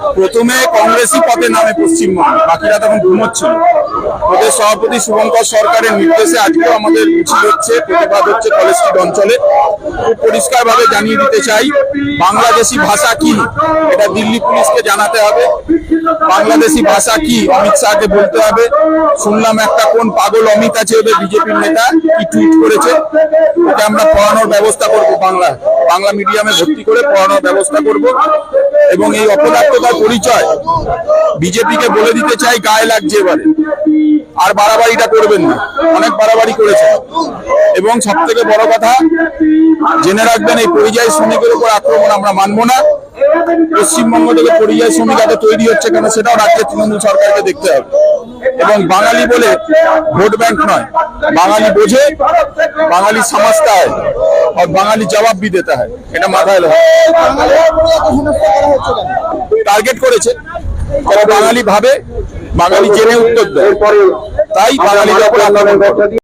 প্রথমে কংগ্রেসই পথে নামে পশ্চিমবঙ্গে, বাকিরা তখন ঘুমোচ্ছিল। ওদের সভাপতি শুভঙ্কর সরকারের নির্দেশে আজকেও আমাদের মিছিল হচ্ছে, প্রতিবাদ হচ্ছে কলেজ অঞ্চলে। খুব পরিষ্কার ভাবে জানিয়ে দিতে চাই, বাংলাদেশি ভাষা কি? এটা দিল্লি পুলিশকে জানাতে হবে। বাংলাদেশি ভাষা কি? অমিত শাহকে বলতে হবে। শুনলাম একটা কোন পাগল অমিত আছে ওদের বিজেপির নেতা, কি টুইট করেছে। ওকে আমরা পড়ানোর ব্যবস্থা করব বাংলা বাংলা মিডিয়ামে ভর্তি করে পড়ানোর ব্যবস্থা করব। এবং এই অপদার্থতার পরিচয় বিজেপিকে বলে দিতে চাই, গায়ে লাগছে এবারে। আর বাড়াবাড়িটা করবেন না। অনেক বাড়াবাড়ি করেছে এবং সব থেকে বড় কথা, জেনে রাখবেন, এই পরিযায়ী শ্রমিকের উপর আক্রমণ আমরা মানবো না। পশ্চিমবঙ্গ থেকে পরিযায়ী শ্রমিক এত তৈরি হচ্ছে কেন সেটাও রাজ্যের তৃণমূল সরকারকে দেখতে হবে। এবং বাঙালি বলে ভোট ব্যাংক নয়। বাঙালি বোঝে, বাঙালি সমাজটা হয়। আর বাঙালি জবাব দিতে হয়। এটা মাথায় লোক টার্গেট করেছে তারা বাঙালি ভাবে বাঙালি জেনে উত্তর দেয় তাই বাঙালি যখন আক্রমণ করে।